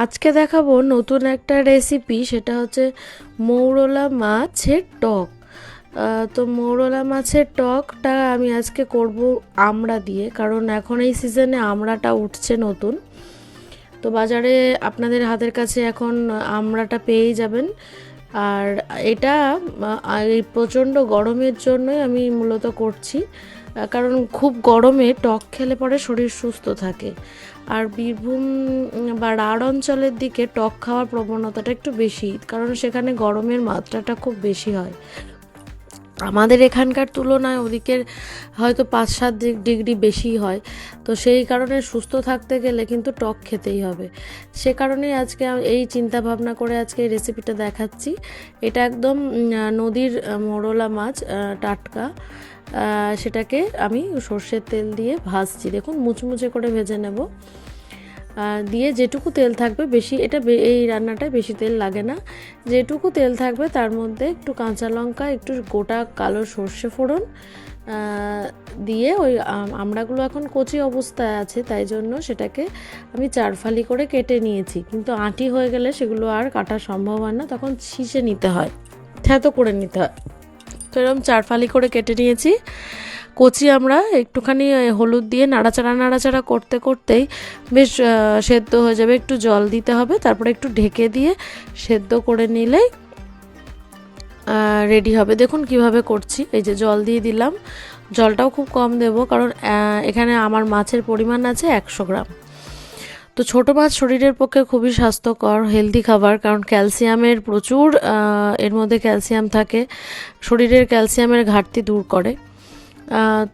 আজকে দেখাবো নতুন একটা রেসিপি সেটা হচ্ছে মৌরলা মাছের টক। তো মৌরলা মাছের টকটা আমি আজকে করব আমড়া দিয়ে, কারণ এখন এই সিজনে আমড়াটা উঠছে নতুন। তো বাজারে আপনাদের হাতের কাছে এখন আমড়াটা পেয়েই যাবেন। আর এটা এই প্রচণ্ড গরমের জন্যই আমি মূলত করছি, কারণ খুব গরমে টক খেলে পরে শরীর সুস্থ থাকে। আর বীরভূম বা রাঢ় অঞ্চলের দিকে টক খাওয়ার প্রবণতাটা একটু বেশি, কারণ সেখানে গরমের মাত্রাটা খুব বেশি হয়। আমাদের এখানকার তুলনায় ওদিকের হয়তো পাঁচ সাত ডিগ্রি বেশি হয়, তো সেই কারণে সুস্থ থাকতে গেলে কিন্তু টক খেতেই হবে। সে কারণেই আজকে এই চিন্তা ভাবনা করে আজকে এই রেসিপিটা দেখাচ্ছি। এটা একদম নদীর মোরলা মাছ টাটকা। সেটাকে আমি সর্ষের তেল দিয়ে ভাজছি। দেখুন, মুচমুচে করে ভেজে নেব। দিয়ে যেটুকু তেল থাকবে বেশি, এটা এই রান্নাটায় বেশি তেল লাগে না। যেটুকু তেল থাকবে তার মধ্যে একটু কাঁচা লঙ্কা, একটু গোটা কালো সর্ষে ফোড়ন দিয়ে ওই আমড়াগুলো এখন কচি অবস্থায় আছে, তাই জন্য সেটাকে আমি চারফালি করে কেটে নিয়েছি। কিন্তু আঁটি হয়ে গেলে সেগুলো আর কাটা সম্ভব হয় না, তখন ছিঁচে নিতে হয়। থ্যাতো করে নিতে হয়। তো এরকম চার ফালি করে কেটে নিয়েছি। কচি আমরা একটুখানি হলুদ দিয়ে নাড়াচাড়া নাড়াচাড়া করতে করতেই বেশ সেদ্ধ হয়ে যাবে। একটু জল দিতে হবে, তারপরে একটু ঢেকে দিয়ে সেদ্ধ করে নিলেই রেডি হবে। দেখুন কীভাবে করছি। এই যে জল দিয়ে দিলাম। জলটাও খুব কম দেব, কারণ এখানে আমার মাছের পরিমাণ আছে একশো গ্রাম। তো ছোট মাছ শরীরের পক্ষে খুবই স্বাস্থ্যকর হেলদি খাবার, কারণ ক্যালসিয়ামের প্রচুর এর মধ্যে ক্যালসিয়াম থাকে। শরীরের ক্যালসিয়ামের ঘাটতি দূর করে।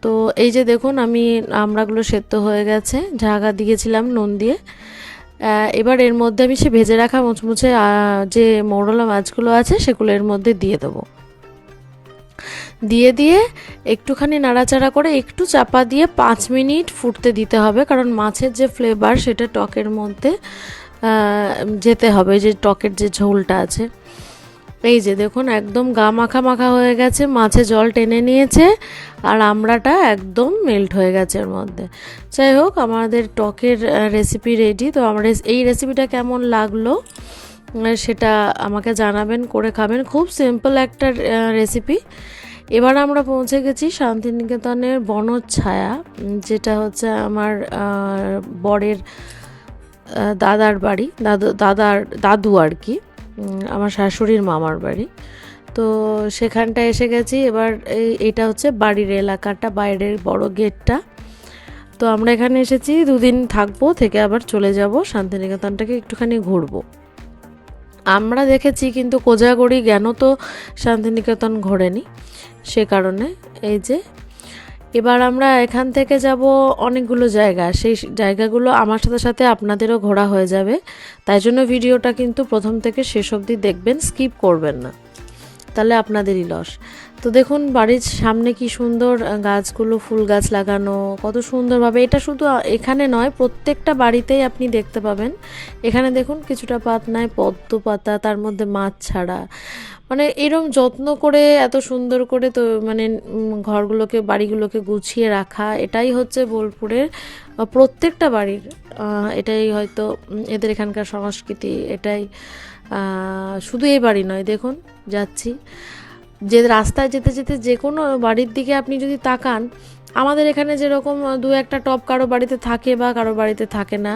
তো এই যে দেখুন, আমি আমড়াগুলো সেদ্ধ হয়ে গেছে ঝাগা দিয়েছিলাম নুন দিয়ে। এবার এর মধ্যে আমি সে ভেজে রাখা মুচমুচে যে মৌরলা মাছগুলো আছে, সেগুলো এর মধ্যে দিয়ে দেবো। দিয়ে দিয়ে একটুখানি নাড়াচাড়া করে একটু চাপা দিয়ে পাঁচ মিনিট ফুটতে দিতে হবে, কারণ মাছের যে ফ্লেভার সেটা টকের মধ্যে যেতে হবে, যে টকের যে ঝোলটা আছে। এই যে দেখুন, একদম গা মাখা মাখা হয়ে গেছে, মাছে জল টেনে নিয়েছে, আর আমড়াটা একদম মেল্ট হয়ে গেছে এর মধ্যে। যাই হোক, আমাদের টকের রেসিপি রেডি তো আমার এই রেসিপিটা কেমন লাগল সেটা আমাকে জানাবেন, করে খাবেন। খুব সিম্পল একটা রেসিপি এবার আমরা পৌঁছে গেছি শান্তিনিকেতনের বনচ্ছায়া যেটা হচ্ছে আমার বরের দাদার বাড়ি, দাদু, দাদার, দাদু আর কি আমার শাশুড়ির মামার বাড়ি। তো সেখানটা এসে গেছি। এবার এটা হচ্ছে বাড়ির এলাকাটা, বাইরের বড় গেটটা। তো আমরা এখানে এসেছি, দুদিন থাকব, থেকে আবার চলে যাব, শান্তিনিকেতনটাকে একটুখানি ঘুরবো। আমরা দেখেছি কিন্তু কোজাগরি জ্ঞান তো শান্তিনিকেতন ঘোরেনি? সে কারণে এই যে, এবার আমরা এখান থেকে যাব অনেকগুলো জায়গা। সেই জায়গাগুলো আমার সাথে সাথে আপনাদেরও ঘোরা হয়ে যাবে। তাই জন্য ভিডিওটা কিন্তু প্রথম থেকে শেষ অবধি দেখবেন, স্কিপ করবেন না। তাহলে আপনাদেরই লস। তো দেখুন, বাড়ির সামনে কি সুন্দর গাছগুলো, ফুল গাছ লাগানো, কত সুন্দরভাবে। এটা শুধু এখানে নয়, প্রত্যেকটা বাড়িতেই আপনি দেখতে পাবেন। এখানে দেখুন, কিছুটা পাতনায় পদ্ম পাতা, তার মধ্যে মাছ ছাড়া। মানে এরম যত্ন করে, এত সুন্দর করে তো মানে ঘরগুলোকে, বাড়িগুলোকে গুছিয়ে রাখা, এটাই হচ্ছে বোলপুরের প্রত্যেকটা বাড়ির এটাই হয়তো এদের এখানকার সংস্কৃতি, এটাই শুধু এই বাড়ি নয়। দেখুন, যাচ্ছি। যে রাস্তায় যেতে যেতে যে কোনো বাড়ির দিকে আপনি যদি তাকান, আমাদের এখানে যেরকম দু একটা টপ কারও বাড়িতে থাকে বা কারও বাড়িতে থাকে না।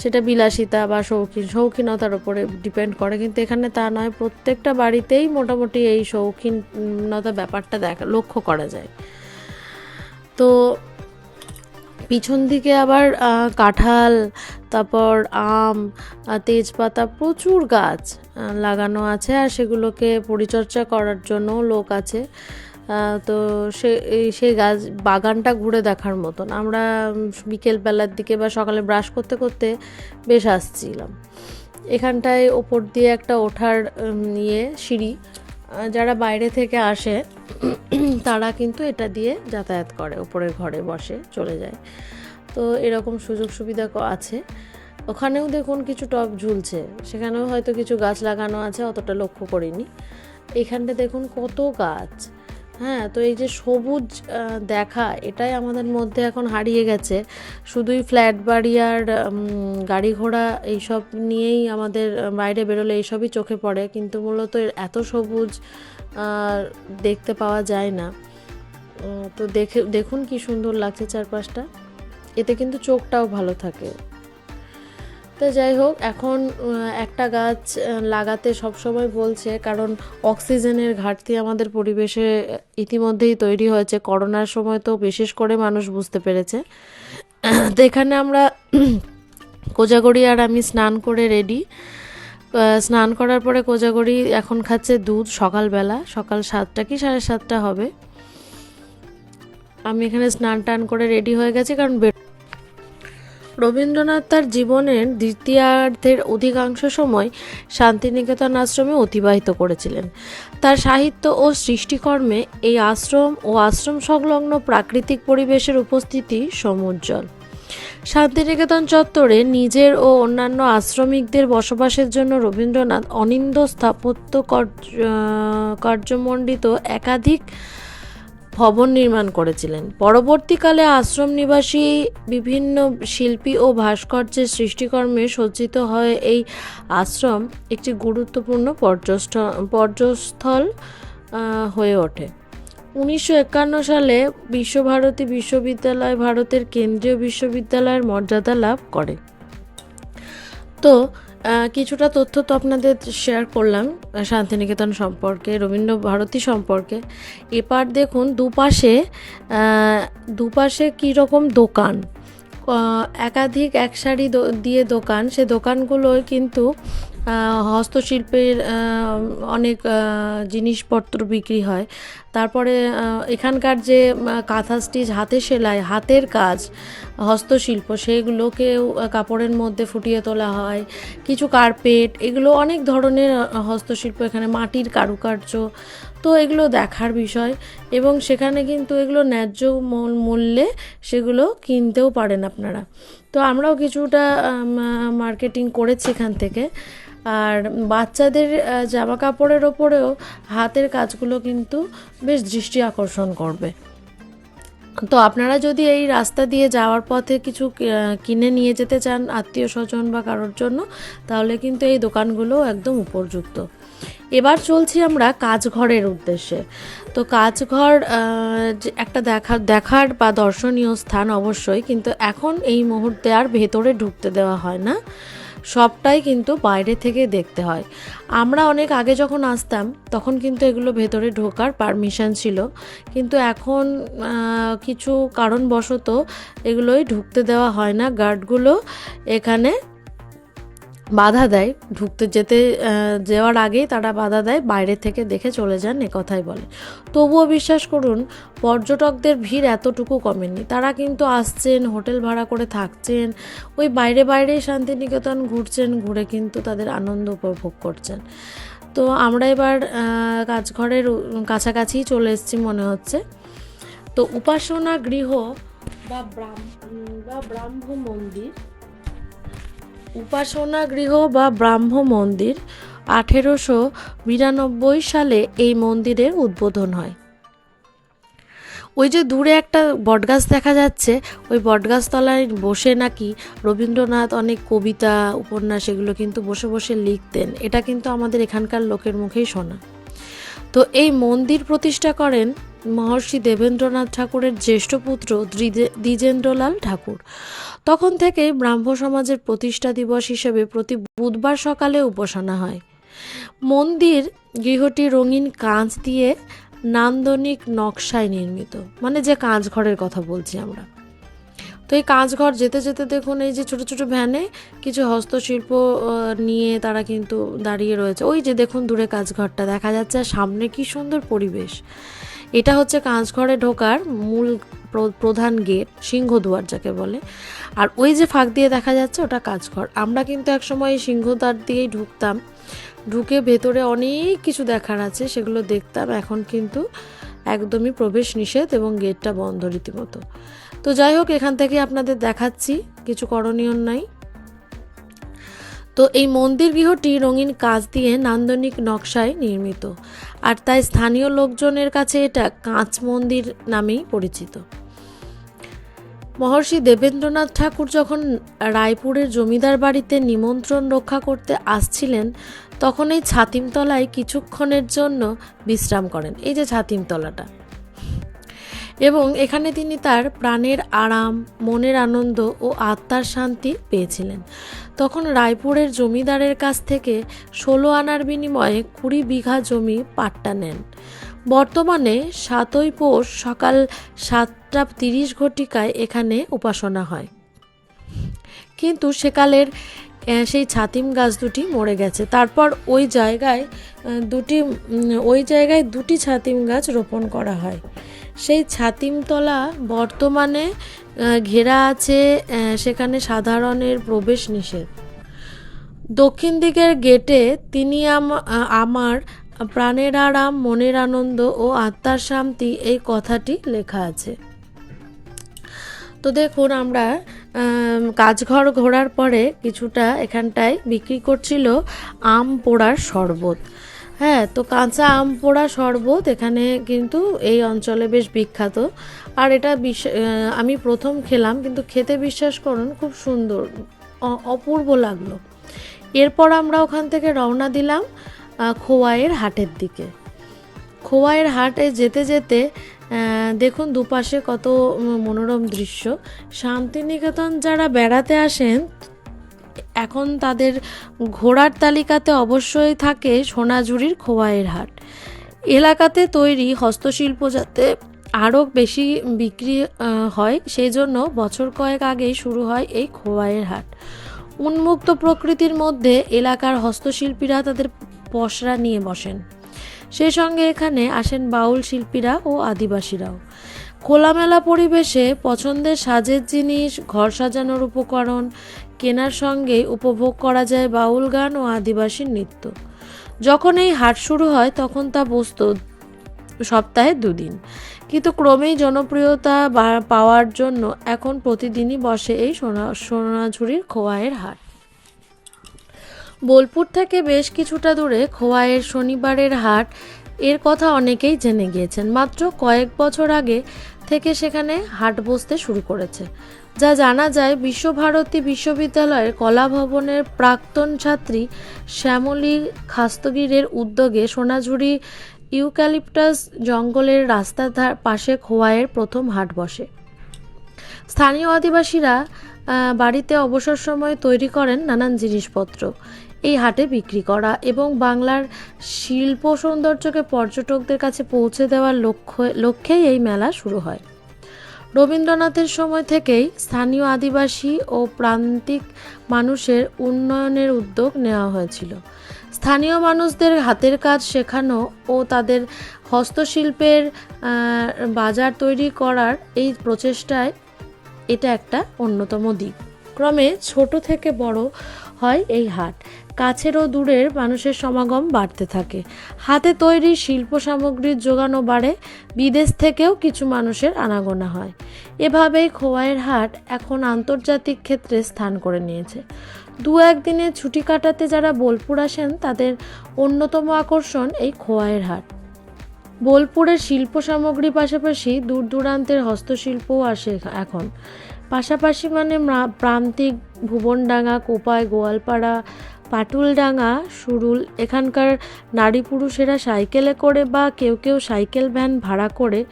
সেটা বিলাসিতা বা শৌখিন, শৌখিনতার উপরে ডিপেন্ড করে। কিন্তু এখানে তা নয়, প্রত্যেকটা বাড়িতেই মোটামুটি এই শৌখিনতা ব্যাপারটা দেখা, লক্ষ্য করা যায়। তো পিছন দিকে আবার কাঁঠাল, তারপর আম তেজপাতা প্রচুর গাছ লাগানো আছে আর সেগুলোকে পরিচর্যা করার জন্য লোক আছে। তো সে সেই গাছ, বাগানটা ঘুরে দেখার মতন। আমরা বিকেলবেলার দিকে বা সকালে ব্রাশ করতে করতে বেশ আসছিলাম। এখানটায় ওপর দিয়ে একটা ওঠার ইয়ে সিঁড়ি যারা বাইরে থেকে আসে, তারা কিন্তু এটা দিয়ে যাতায়াত করে ওপরের ঘরে বসে চলে যায়। তো এরকম সুযোগ সুবিধা আছে। ওখানেও দেখুন কিছু টব ঝুলছে। সেখানেও হয়তো কিছু গাছ লাগানো আছে, অতটা লক্ষ্য করিনি। এখানটা দেখুন কত গাছ। হ্যাঁ তো এই যে সবুজ দেখা, এটাই আমাদের মধ্যে এখন হারিয়ে গেছে। শুধুই ফ্ল্যাট বাড়ি আর গাড়ি ঘোড়া এইসব নিয়েই আমাদের বাইরে বেরোলে এইসবই চোখে পড়ে। কিন্তু মূলত এত সবুজ দেখতে পাওয়া যায় না। তো দেখে, দেখুন কি সুন্দর লাগছে চারপাশটা। এতে কিন্তু চোখটাও ভালো থাকে। তো যাই হোক, এখন একটা গাছ লাগাতে সবসময় বলছে, কারণ অক্সিজেনের ঘাটতি আমাদের পরিবেশে ইতিমধ্যেই তৈরি হয়েছে। করোনার সময় তো বিশেষ করে মানুষ বুঝতে পেরেছে। তো এখানে আমরা কোজাগরি আর আমি স্নান করে রেডি। স্নান করার পরে কোজাগরি এখন খাচ্ছে দুধ সকালবেলা, সকাল সাতটা কি সাড়ে সাতটা হবে। আমি এখানে স্নান টান করে রেডি হয়ে গেছি, কারণ রবীন্দ্রনাথ তার জীবনের দ্বিতীয়ার্ধের অধিকাংশ সময় শান্তিনিকেতন আশ্রমে অতিবাহিত করেছিলেন। তার সাহিত্য ও সৃষ্টিকর্মে এই আশ্রম ও আশ্রম সংলগ্ন প্রাকৃতিক পরিবেশের উপস্থিতি সমুজ্জ্বল। শান্তিনিকেতন চত্বরে নিজের ও অন্যান্য আশ্রমিকদের বসবাসের জন্য রবীন্দ্রনাথ অনিন্দ স্থাপত্য কার্য- কার্যমণ্ডিত একাধিক ভবন নির্মাণ করেছিলেন। পরবর্তীকালে আশ্রম নিবাসী বিভিন্ন শিল্পী ও ভাস্কর্যের সৃষ্টিকর্মে সজ্জিত হয় এই আশ্রম একটি গুরুত্বপূর্ণ পর্যস্থ- পর্যস্থল হয়ে ওঠে। উনিশশো একান্ন সালে বিশ্বভারতী বিশ্ববিদ্যালয় ভারতের কেন্দ্রীয় বিশ্ববিদ্যালয়ের মর্যাদা লাভ করে। তো কিছুটা তথ্য তো আপনাদের শেয়ার করলাম শান্তিনিকেতন সম্পর্কে রবীন্দ্র ভারতী সম্পর্কে। এপার দেখুন, দুপাশে দুপাশে কীরকম দোকান। একাধিক এক দো- দিয়ে দোকান, সে দোকানগুলোয় কিন্তু হস্তশিল্পের অনেক জিনিসপত্র বিক্রি হয়। তারপরে এখানকার যে কাঁথা স্টিচ, হাতে সেলাই, হাতের কাজ, হস্তশিল্প, সেগুলোকেও কাপড়ের মধ্যে ফুটিয়ে তোলা হয়। কিছু কার্পেট, এগুলো অনেক ধরনের হস্তশিল্প এখানে, মাটির কারুকার্য। তো এগুলো দেখার বিষয় এবং সেখানে কিন্তু এগুলো ন্যায্য মূল- মূল্যে সেগুলো কিনতেও পারেন আপনারা। তো আমরাও কিছুটা মার্কেটিং করেছি এখান থেকে। আর বাচ্চাদের জামা কাপড়ের ওপরেও হাতের কাজগুলো কিন্তু বেশ দৃষ্টি আকর্ষণ করবে। তো আপনারা যদি এই রাস্তা দিয়ে যাওয়ার পথে কিছু কিনে নিয়ে যেতে চান আত্মীয় স্বজন বা কারোর জন্য, তাহলে কিন্তু এই দোকানগুলো একদম উপযুক্ত। এবার চলছি আমরা কাজঘরের উদ্দেশ্যে। তো কাজঘর একটা দেখা, দেখার বা দর্শনীয় স্থান অবশ্যই, কিন্তু এখন এই মুহূর্তে আর ভেতরে ঢুকতে দেওয়া হয় না। সবটাই কিন্তু বাইরে থেকে দেখতে হয়। আমরা অনেক আগে যখন আসতাম, তখন কিন্তু এগুলো ভেতরে ঢোকার পারমিশন ছিল। কিন্তু এখন কিছু কারণবশত এগুলোই ঢুকতে দেওয়া হয় না। গার্ডগুলো এখানে বাধা দেয়। ঢুকতে যেতে যাওয়ার আগেই তারা বাধা দেয়, বাইরে থেকে দেখে চলে যান কথাই বলে। তবুও বিশ্বাস করুন, পর্যটকদের ভিড় এতটুকু কমেনি। তারা কিন্তু আসছেন, হোটেল ভাড়া করে থাকছেন, ওই বাইরে বাইরেই শান্তিনিকেতন ঘুরছেন, ঘুরে কিন্তু তাদের আনন্দ উপভোগ করছেন। তো আমরা এবার কাজঘরের কাছাকাছি চলে এসেছি মনে হচ্ছে। তো উপাসনা গৃহ বা ব্রাহ্ম বা ব্রাহ্ম মন্দির উপাসনা গৃহ বা ব্রাহ্ম মন্দির আঠেরোশো বিরানব্বই সালে এই মন্দিরের উদ্বোধন হয়। ওই যে দূরে একটা বটগাছ দেখা যাচ্ছে, ওই বটগাছ তলায় বসে নাকি রবীন্দ্রনাথ অনেক কবিতা, উপন্যাস এগুলো কিন্তু বসে বসে লিখতেন। এটা কিন্তু আমাদের এখানকার লোকের মুখেই শোনা। তো এই মন্দির প্রতিষ্ঠা করেন মহর্ষি দেবেন্দ্রনাথ ঠাকুরের জ্যেষ্ঠ পুত্র দ্বিজে- দ্বিজেন্দ্রলাল ঠাকুর। তখন থেকেই ব্রাহ্ম সমাজের প্রতিষ্ঠা দিবস হিসেবে প্রতি বুধবার সকালে উপাসনা হয়। মন্দির গৃহটি রঙিন কাঁচ দিয়ে নান্দনিক নকশায় নির্মিত। মানে যে কাঁচ ঘরের কথা বলছি আমরা। তো এই কাঁচঘর যেতে যেতে দেখুন, এই যে ছোট ছোট ভ্যানে কিছু হস্তশিল্প নিয়ে তারা কিন্তু দাঁড়িয়ে রয়েছে। ওই যে দেখুন দূরে কাঁচঘরটা দেখা যাচ্ছে, আর সামনে কি সুন্দর পরিবেশ। এটা হচ্ছে কাঁচঘরে ঢোকার মূল প্র- প্রধান গেট, সিংহদুয়ার যাকে বলে। আর ওই যে ফাঁক দিয়ে দেখা যাচ্ছে ওটা কাঁচঘর। আমরা কিন্তু একসময় এই সিংহদ্বার দিয়েই ঢুকতাম। ঢুকে ভেতরে অনেক কিছু দেখার আছে, সেগুলো দেখতাম। এখন কিন্তু একদমই প্রবেশ নিষেধ এবং গেটটা বন্ধ রীতিমতো। তো যাই হোক, এখান থেকে আপনাদের দেখাচ্ছি। কিছু করণীয় নাই। তো এই মন্দির গৃহটি রঙিন কাজ দিয়ে নান্দনিক নকশায় নির্মিত। আর তাই স্থানীয় লোকজনের কাছে এটা কাঁচ মন্দির নামেই পরিচিত। মহর্ষি দেবেন্দ্রনাথ ঠাকুর যখন রায়পুরের জমিদার বাড়িতে নিমন্ত্রণ রক্ষা করতে আসছিলেন, তখন এই ছাতিমতলায় কিছুক্ষণের জন্য বিশ্রাম করেন। এই যে ছাতিমতলাটা এবং এখানে তিনি তার প্রাণের আরাম, মনের আনন্দ ও আত্মার শান্তি পেয়েছিলেন। তখন রায়পুরের জমিদারের কাছ থেকে ষোলো আনার বিনিময়ে কুড়ি বিঘা জমি পাট্টা নেন। বর্তমানে সাতই পৌষ সকাল সাতটা তিরিশ ঘটিকায় এখানে উপাসনা হয়। কিন্তু সেকালের সেই ছাতিম গাছ দুটি মরে গেছে। তারপর ওই জায়গায় দুটি ওই জায়গায় দুটি ছাতিম গাছ রোপণ করা হয়। সেই ছাতিমতলা বর্তমানে ঘেরা আছে সেখানে সাধারণের প্রবেশ নিষেধ। দক্ষিণ দিকের গেটে তিনি আম- আমার, প্রাণের আরাম, মনের আনন্দ ও আত্মার শান্তি এই কথাটি লেখা আছে। তো দেখুন আমরা কাজঘর ঘোরার পরে কিছুটা এখানটায় বিক্রি করছিল আম পোড়ার শরবত। হ্যাঁ তো কাঁচা আম পোড়া শরবত এখানে কিন্তু এই অঞ্চলে বেশ বিখ্যাত। আর এটা আমি প্রথম খেলাম, কিন্তু খেতে বিশ্বাস করুন, খুব সুন্দর অপূর্ব লাগল। এরপর আমরা ওখান থেকে রওনা দিলাম খোয়াইয়ের হাটের দিকে। খোয়াইয়ের হাটে যেতে যেতে দেখুন দুপাশে কত মনোরম দৃশ্য। শান্তিনিকেতন যারা বেড়াতে আসেন এখন তাদের ঘোড়ার তালিকাতে অবশ্যই থাকে সোনাঝুরির খোয়াইয়ের হাট। এলাকাতে তৈরি হস্তশিল্প যাতে আরও বেশি বিক্রি হয়, সেই জন্য বছর কয়েক আগেই শুরু হয় এই খোয়াইয়ের হাট। উন্মুক্ত প্রকৃতির মধ্যে এলাকার হস্তশিল্পীরা তাদের পসরা নিয়ে বসেন। সেই সঙ্গে এখানে আসেন বাউল শিল্পীরা ও আদিবাসীরাও। খোলামেলা পরিবেশে পছন্দের সাজের জিনিস, ঘর সাজানোর উপকরণ, কেনার সঙ্গে উপভোগ করা যায় বাউল গান ও আদিবাসী নৃত্য। যখন এই হাট শুরু হয়, তখন তা বসত সপ্তাহে দুদিন। কিন্তু ক্রমেই জনপ্রিয়তা পাওয়ার জন্য এখন প্রতিদিনই বসে এই সোনা, সোনাঝুরির খোয়াইয়ের হাট। বোলপুর থেকে বেশ কিছুটা দূরে খোয়াইয়ের শনিবারের হাট, এর কথা অনেকেই জেনে গিয়েছেন। মাত্র কয়েক বছর আগে থেকে সেখানে হাট বসতে শুরু করেছে। যা জানা যায়, বিশ্বভারতী বিশ্ববিদ্যালয়ের কলা ভবনের প্রাক্তন ছাত্রী শ্যামলী খাস্তগিরের উদ্যোগে সোনাঝুরি ইউক্যালিপটাস জঙ্গলের রাস্তার ধার পাশে খোয়াইয়ের প্রথম হাট বসে। স্থানীয় আদিবাসীরা বাড়িতে অবসর সময় তৈরি করেন নানান জিনিসপত্র। এই হাটে বিক্রি করা এবং বাংলার শিল্প সৌন্দর্যকে পর্যটকদের কাছে পৌঁছে দেওয়ার লক্ষ্য, লক্ষ্যেই এই মেলা শুরু হয়। রবীন্দ্রনাথের সময় থেকেই স্থানীয় আদিবাসী ও প্রান্তিক মানুষের উন্নয়নের উদ্যোগ নেওয়া হয়েছিল। স্থানীয় মানুষদের হাতের কাজ শেখানো ও তাদের হস্তশিল্পের বাজার তৈরি করার এই প্রচেষ্টায় এটা একটা অন্যতম দিক। ক্রমে ছোট থেকে বড় হয় এই হাট। কাছের ও দূরের মানুষের সমাগম বাড়তে থাকে। হাতে তৈরি শিল্প সামগ্রীর যোগানও বাড়ে, বিদেশ থেকেও কিছু মানুষের আনাগোনা হয়। এভাবেই খোয়াইয়ের হাট এখন আন্তর্জাতিক ক্ষেত্রে স্থান করে নিয়েছে। দু একদিনের ছুটি কাটাতে যারা বোলপুর আসেন, তাদের অন্যতম আকর্ষণ এই খোয়াইয়ের হাট। বোলপুরের শিল্প সামগ্রী পাশাপাশি দূর দূরান্তের হস্তশিল্পও আসে এখন। পাশাপাশি মানে প্রান্তিক ভুবনডাঙ্গা কোপায় গোয়ালপাড়া পাটুলডাঙ্গা, সুরুল, এখানকার নারী পুরুষেরা সাইকেলে করে বা কেউ কেউ সাইকেল ভ্যান ভাড়া করে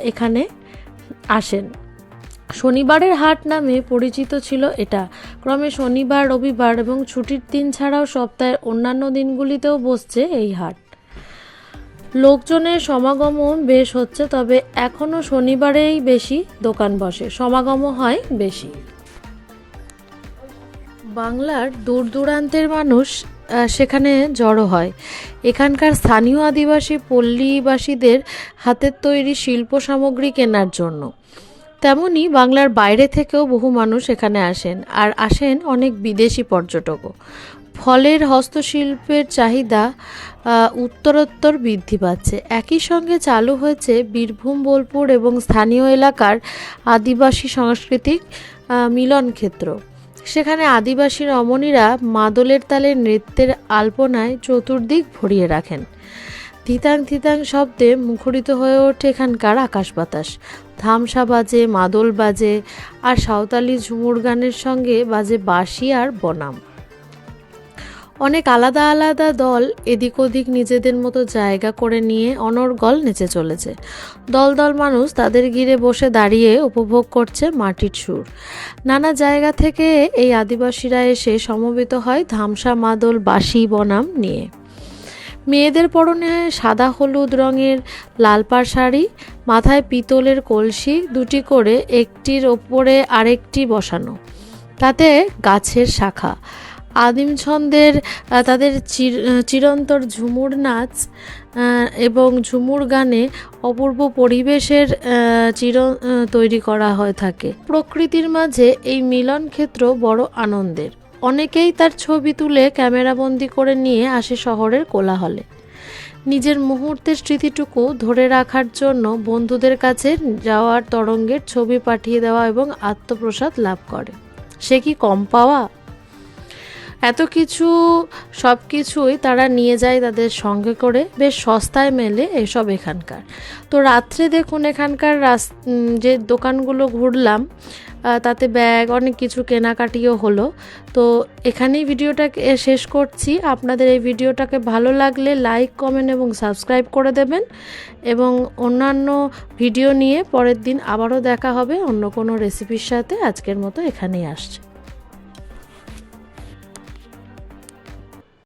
এখানে আসেন। শনিবারের হাট নামে পরিচিত ছিল এটা। ক্রমে শনিবার, রবিবার এবং ছুটির দিন ছাড়াও সপ্তাহের অন্যান্য দিনগুলিতেও বসছে এই হাট। লোকজনের সমাগমও বেশ হচ্ছে, তবে এখনও শনিবারেই বেশি দোকান বসে। সমাগমও হয় বেশি। বাংলার দূর দূরান্তের মানুষ সেখানে জড়ো হয়। এখানকার স্থানীয় আদিবাসী পল্লীবাসীদের হাতের তৈরি শিল্প সামগ্রী কেনার জন্য। তেমনি বাংলার বাইরে থেকেও বহু মানুষ এখানে আসেন আর আসেন অনেক বিদেশি পর্যটকও। ফলের হস্তশিল্পের চাহিদা উত্তরোত্তর বৃদ্ধি পাচ্ছে। একই সঙ্গে চালু হয়েছে বীরভূম, বোলপুর এবং স্থানীয় এলাকার আদিবাসী সাংস্কৃতিক মিলন ক্ষেত্র। সেখানে আদিবাসী রমণীরা মাদলের তালে নৃত্যের আলপনায় চতুর্দিক ভরিয়ে রাখেন। থিতাং থিতাং শব্দে মুখরিত হয়ে ওঠে এখানকার আকাশ বাতাস। থামসা বাজে, মাদল বাজে, আর সাঁওতালি ঝুমুর গানের সঙ্গে বাজে বাঁশি আর বনাম। অনেক আলাদা আলাদা দল এদিক ওদিক নিজেদের মতো জায়গা করে নিয়ে অনর্গল নেচে চলেছে। দল দল মানুষ তাদের ঘিরে বসে দাঁড়িয়ে উপভোগ করছে মাটির সুর। নানা জায়গা থেকে এই আদিবাসীরা এসে সমবেত হয় ধামসা মাদল বাঁশি বনাম নিয়ে। মেয়েদের পরনে সাদা হলুদ রঙের লালপাড় শাড়ি, মাথায় পিতলের কলসি, দুটি করে একটির ওপরে আরেকটি বসানো। তাতে গাছের শাখা। আদিম ছন্দের তাদের চির- চিরন্তর ঝুমুর নাচ এবং ঝুমুর গানে অপূর্ব পরিবেশের চির তৈরি করা হয়ে থাকে। প্রকৃতির মাঝে এই মিলন ক্ষেত্র বড় আনন্দের। অনেকেই তার ছবি তুলে ক্যামেরাবন্দি করে নিয়ে আসে শহরের কোলাহলে। নিজের মুহূর্তের স্মৃতিটুকু ধরে রাখার জন্য বন্ধুদের কাছে যাওয়ার তরঙ্গের ছবি পাঠিয়ে দেওয়া এবং আত্মপ্রসাদ লাভ করে। সে কি কম পাওয়া? এত কিছু, সব কিছুই তারা নিয়ে যায় তাদের সঙ্গে করে, বেশ সস্তায় মেলে এসব এখানকার। তো রাত্রে দেখুন এখানকার রাস যে দোকানগুলো ঘুরলাম তাতে ব্যাগ, অনেক কিছু কেনাকাটিও হলো। তো এখানেই ভিডিওটা শেষ করছি। আপনাদের এই ভিডিওটাকে ভালো লাগলে লাইক, কমেন্ট এবং সাবস্ক্রাইব করে দেবেন এবং অন্যান্য ভিডিও নিয়ে পরের দিন আবারও দেখা হবে অন্য কোনো রেসিপির সাথে। আজকের মতো এখানেই আসছে।